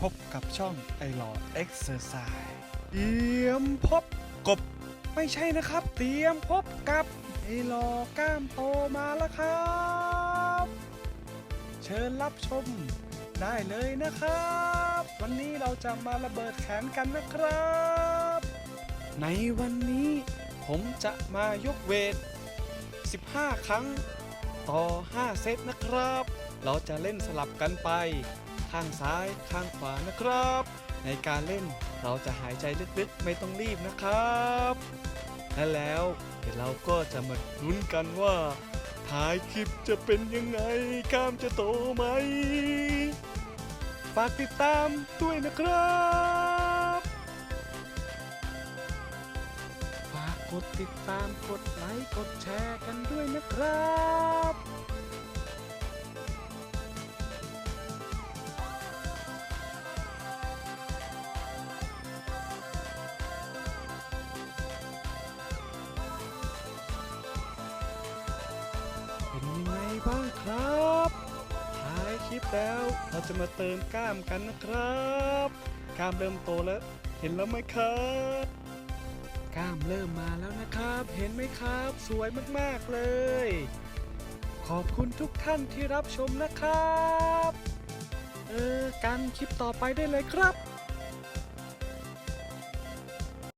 พบกับช่องไอหลอเอ็กซ์ไซส์เตรียมพบกบ ไม่ใช่นะครับ เตรียมพบกับไอหลอกล้ามโตมาแล้วครับ เชิญรับชมได้เลยนะครับ วันนี้เราจะมาระเบิดแขนกันนะครับ ในวันนี้ผมจะมายกเวท 15 ครั้งต่อ 5 เซตนะครับ เราจะเล่นสลับกันไป ข้างซ้ายข้างขวานะครับ ในการเล่นเราจะหายใจลึกๆ ไม่ต้องรีบนะครับ และแล้วเดี๋ยวเราก็จะมาลุ้นกันว่า ท้ายคลิปจะเป็นยังไงกล้ามจะโตไหม ฝากติดตามด้วยนะครับฝากกดติดตามกดไลค์กดแช บ้างครับท้ายคลิปแล้วเราจะมาเติมกล้ามกันนะครับกล้ามเริ่มโตแล้ว เห็นแล้วไหมครับกล้ามเริ่มมาแล้วนะครับ เห็นไหมครับ สวยมากๆเลย ขอบคุณทุกท่านที่รับชมนะครับ เออกันคลิปต่อไปได้เลยครับ